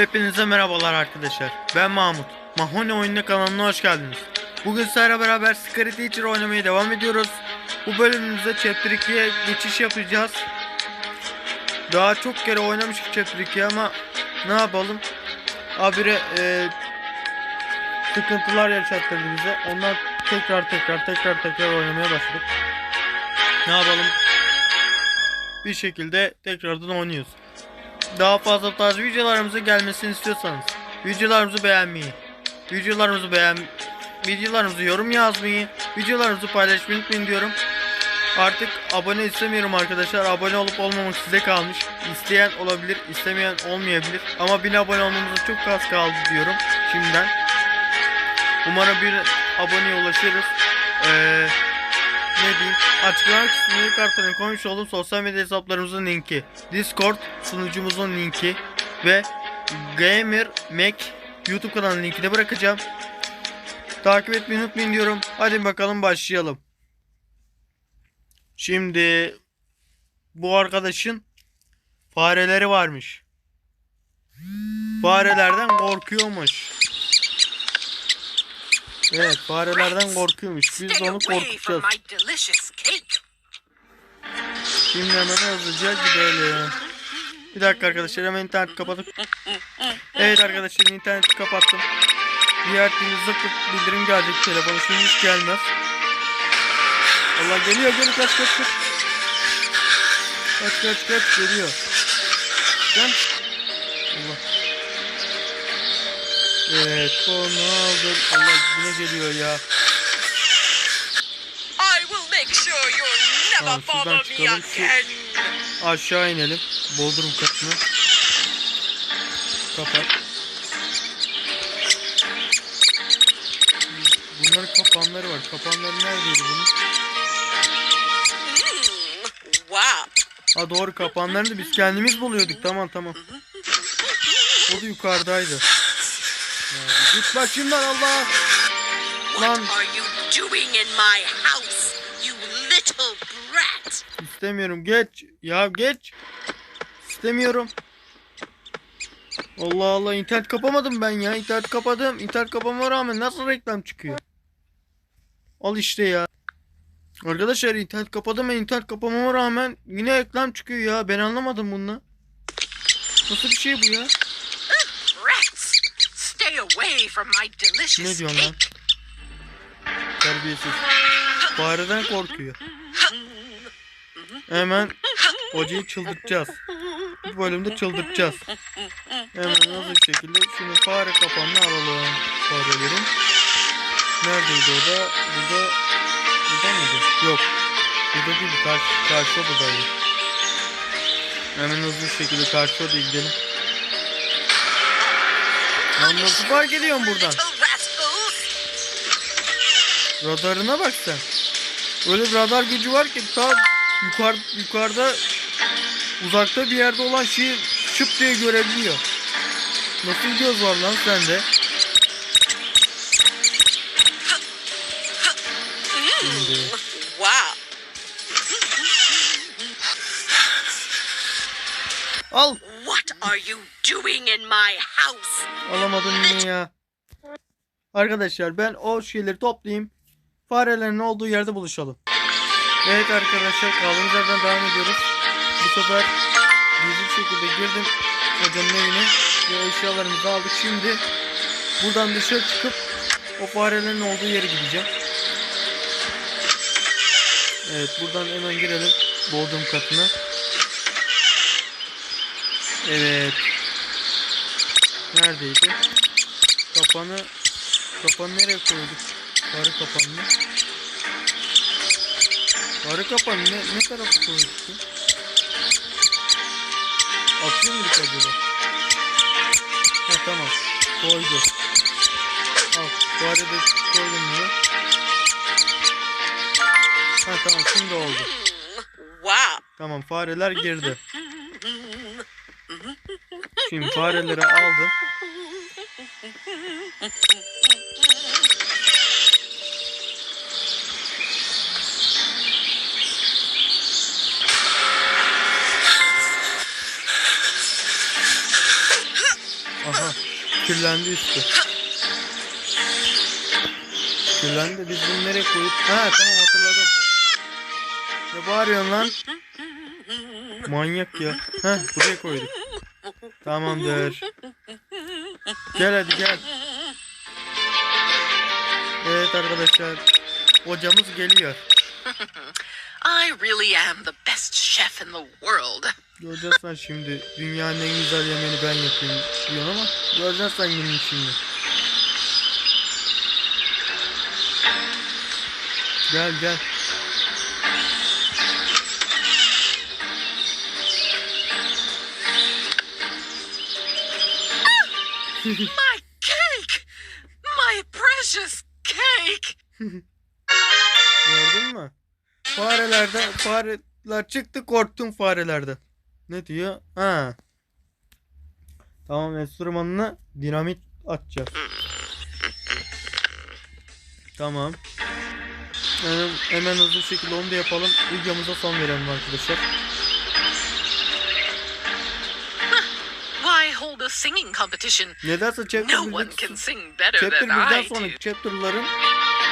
Hepinize merhabalar arkadaşlar. Ben Mahmut. Mahone Oyunu kanalına hoş geldiniz. Bugün sizlerle beraber Scary Teacher oynamaya devam ediyoruz. Bu bölümümüzde Chapter 2'ye geçiş yapacağız. Daha çok kere oynamıştık Chapter 2'yi ama ne yapalım? Abire e, sıkıntılar yaşattırdı bize. Ondan tekrar tekrar tekrar tekrar oynamaya başladık. Ne yapalım? Bir şekilde tekrardan oynuyoruz. Daha fazla tarz videolarımızın gelmesini istiyorsanız videolarımızı beğenmeyi, videolarımızı beğen, videolarımızı yorum yazmayı, videolarımızı paylaşmayı unutmayın diyorum. Artık abone istemiyorum arkadaşlar. Abone olup olmamak size kalmış. İsteyen olabilir, istemeyen olmayabilir. Ama 1000 abone olmamıza çok az kaldı diyorum şimdiden. Umarım bir aboneye ulaşırız. Ee, ne diyeyim? Açıklama kısmına kartlarını koymuş olduğum sosyal medya hesaplarımızın linki, Discord sunucumuzun linki ve Gamer Mac YouTube kanalının linkini bırakacağım. Takip etmeyi unutmayın diyorum. Hadi bakalım başlayalım. Şimdi bu arkadaşın fareleri varmış. Farelerden korkuyormuş. Evet farelerden korkuyormuş. Biz de onu korkutacağız. Şimdi hemen hızlıca gidelim. Bir dakika arkadaşlar hemen interneti kapatıp. Evet arkadaşlar interneti kapattım. Diğer türlü zıplık bildirim gelecek telefonu şimdi hiç gelmez. Allah geliyor geliyor kaç kaç kaç. Kaç kaç kaç geliyor. Sen. Allah. Evet onu aldım. Allah yine geliyor ya. I will make sure you'll never Tamam, şuradan bother me çıkalım. Şu- again. Aşağı inelim. Bodrum katına. Kapat. Bunların kapanları var. Kapanları neredeydi bunun? Hmm, wow. Ha doğru kapanlarını da biz kendimiz buluyorduk. Tamam tamam. O da yukarıdaydı. Git başımdan Allah. Lan What are you doing in my house, you little brat? istemiyorum. Geç. Ya geç. İstemiyorum. Allah Allah internet kapamadım ben ya. İnternet kapadım. İnternet kapama rağmen nasıl reklam çıkıyor? Al işte ya. Arkadaşlar internet kapadım ben internet kapamama rağmen yine reklam çıkıyor ya. Ben anlamadım bunu. Nasıl bir şey bu ya? Away from my delicious Ne diyorsun lan? Terbiyesiz. Fareden korkuyor. Hemen hocayı çıldırtacağız. Bu bölümde çıldırtacağız. Hemen hızlı bir şekilde şunu fare kapanını alalım. Farelerin. Neredeydi o da? Burada. Burada mıydı? Yok. Burada değil. Karşı, karşı odadaydı. Hemen hızlı bir şekilde karşı odaya gidelim. Lan nasıl fark ediyorsun buradan? Radarına bak sen. Öyle bir radar gücü var ki ta yukarı, yukarıda uzakta bir yerde olan şeyi şıp diye görebiliyor. Nasıl göz var lan sende? Şimdi Wow. al. What are you doing in my house? Alamadım yine ya. Arkadaşlar ben o şeyleri toplayayım. Farelerin olduğu yerde buluşalım. Evet arkadaşlar kaldığımız yerden devam ediyoruz. Bu sefer gizli şekilde girdim hocanın evine ve eşyalarımızı aldık. Şimdi buradan dışarı çıkıp o farelerin olduğu yere gideceğim. Evet buradan hemen girelim Bodrum katına. Evet. Neredeydi? Kapanı kapanı nereye koyduk? Arı kapanını. Arı kapanı ne, ne tarafa koyduk? ki? Atıyor muyduk acaba? Ha tamam. Koydu. Al. Bu arada koydum bunu. Ha tamam şimdi oldu. Hmm, Wow. Tamam fareler girdi. Şimdi fareleri aldım. Aha Kirlendi üstü. Kirlendi. Biz bunu nereye koyup... Ha tamam hatırladım. Ne bağırıyorsun lan? Manyak ya. Heh buraya koyduk. Tamamdır. Gel hadi gel. Evet arkadaşlar. Hocamız geliyor. I really am the best chef in the world. Göreceksin sen şimdi. Dünyanın en güzel yemeğini ben yapayım diyorsun ama göreceksin sen günün şimdi. Gel gel. My cake! My precious cake! Gördün mü? Farelerden fareler çıktı korktum farelerden. Ne diyor? Ha. Tamam enstrümanına dinamit atacağız. Tamam. Hemen, hemen hızlı şekilde onu da yapalım. Videomuza son verelim arkadaşlar. Hold a singing competition? Nedense chapter No one 1'deki can sing better Chapter than 1'den I do. chapter'ların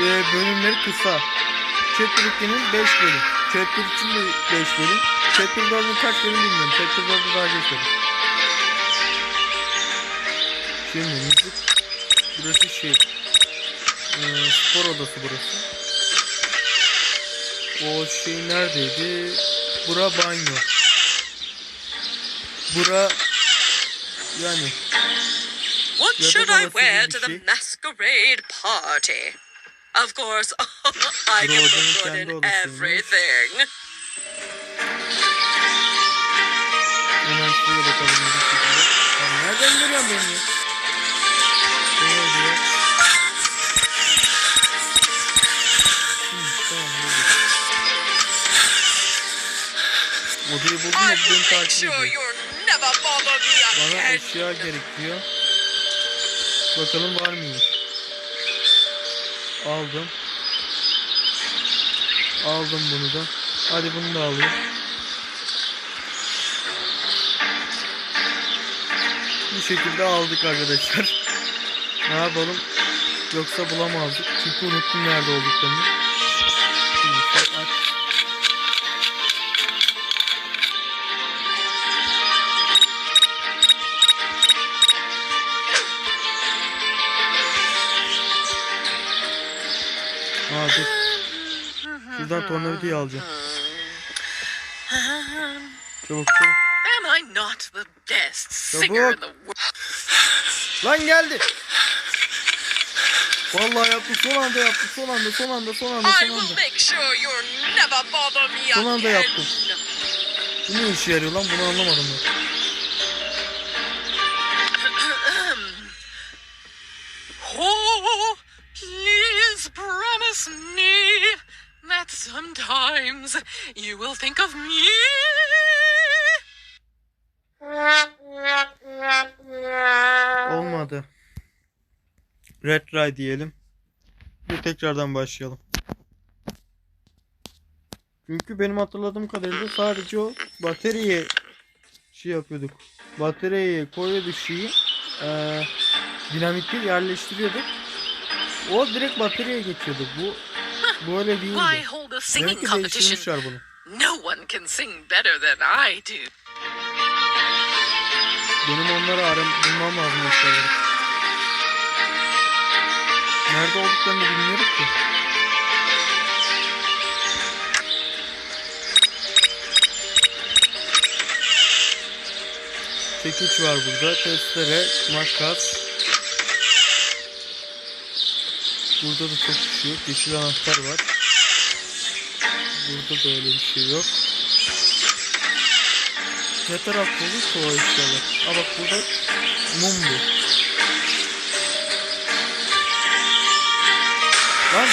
e, bölümleri kısa. Chapter 2'nin 5 bölüm. Chapter 3'ün de 5 bölüm. Chapter 4'ün kaç bölüm bilmiyorum. Chapter 4'ü daha geçelim. Şimdi müzik. Burası şey. E, spor odası burası. O şey neredeydi? Bura banyo. Bura yani What Ya da should I babası wear gibi to bir the şey. masquerade party? Of course, I can Rose'un look good kendi in odasıymış. everything. Hemen şuraya bakalım müzik şekilde. Ya nereden görüyorsun beni ya? Seni öldürüyor. Hı, tamam buldum. Odayı buldum I da will beni make takip sure ediyor. Bana eşya gerekiyor. Bakalım var mıymış? Aldım. Aldım bunu da. Hadi bunu da alayım. Bu şekilde aldık arkadaşlar. Ne yapalım? Yoksa bulamazdık. Çünkü unuttum nerede olduklarını. Dur. Şuradan tornavidayı alacağım. Çabuk çabuk. Am I not the best singer in the world? Lan geldi. Vallahi yaptı son anda yaptı son anda son anda son anda son anda. sure Son anda yaptım. Bu ne işe yarıyor lan bunu anlamadım ben. Sometimes you will think of me. Olmadı. Red diyelim. Bir tekrardan başlayalım. Çünkü benim hatırladığım kadarıyla sadece o bataryaya şey yapıyorduk. Bataryaya koyuyorduk şeyi. Eee dinamiti yerleştiriyorduk. O direkt bataryaya geçiyordu. Bu böyle Why değildi. hold a Demek singing ki competition? değiştirmişler bunu. No one can sing better than I do. Benim onları aram bulmam lazım eşyaları. Nerede olduklarını bilmiyorum ki. Çekiç var burada. Testere, makas. Burada da çok bir şey yok. Yeşil anahtar var. Burada da öyle bir şey yok. Ne tarafta olursa o eşyalar. Aa bak burada mum bu. Lan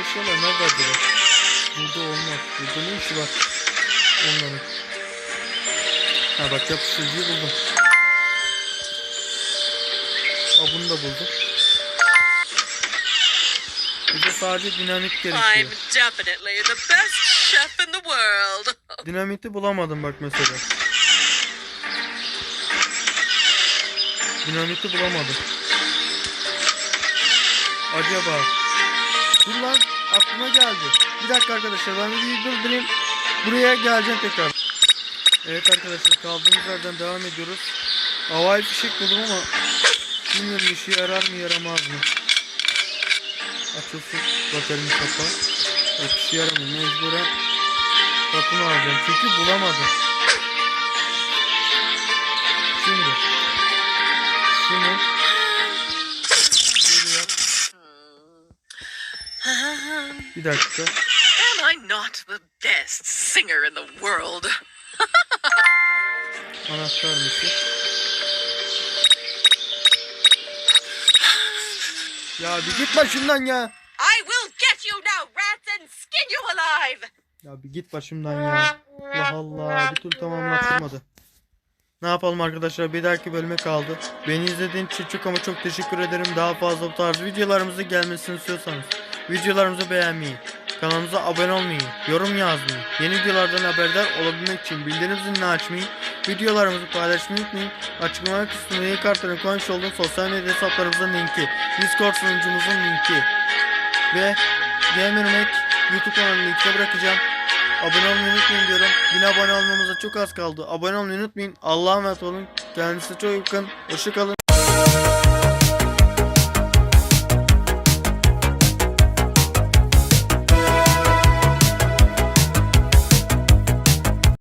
eşyalar nerede acaba? Burada olmaz. Burada ne işi var? Onların. Ha bak yapıştırıcıyı buldum. Aa bunu da buldum. Bize sadece dinamit gerekiyor. definitely the best chef in the world. Dinamiti bulamadım bak mesela. Dinamiti bulamadım. Acaba. Dur lan aklıma geldi. Bir dakika arkadaşlar ben videoyu durdurayım. Buraya geleceğim tekrar. Evet arkadaşlar kaldığımız yerden devam ediyoruz. Havai fişek buldum ama bilmiyorum işe yarar mı yaramaz mı? Açılsın bakalım kapağı. Yok işe yaramıyor mecburen Kapını alacağım çünkü bulamadım. Şimdi. Şunu. Bir dakika. Not the best singer in the world? Anahtar dışı. Ya bir git başımdan ya. I will get you now, rats, and skin you alive. Ya bir git başımdan ya. Allah Allah bir türlü tamamlatılmadı. Ne yapalım arkadaşlar bir dahaki bölüme kaldı. Beni izlediğin için çok ama çok teşekkür ederim. Daha fazla bu tarz videolarımızı gelmesini istiyorsanız videolarımızı beğenmeyi, kanalımıza abone olmayı, yorum yazmayı, yeni videolardan haberdar olabilmek için bildirim zilini açmayı, videolarımızı paylaşmayı unutmayın. Açıklama kısmında ilk kartların koymuş olduğum sosyal medya hesaplarımızın linki, Discord sunucumuzun linki ve Gamer YouTube kanalını linkte bırakacağım. Abone olmayı unutmayın diyorum. 1000 abone olmamıza çok az kaldı. Abone olmayı unutmayın. Allah'a emanet olun. Kendinize çok iyi bakın. Hoşçakalın.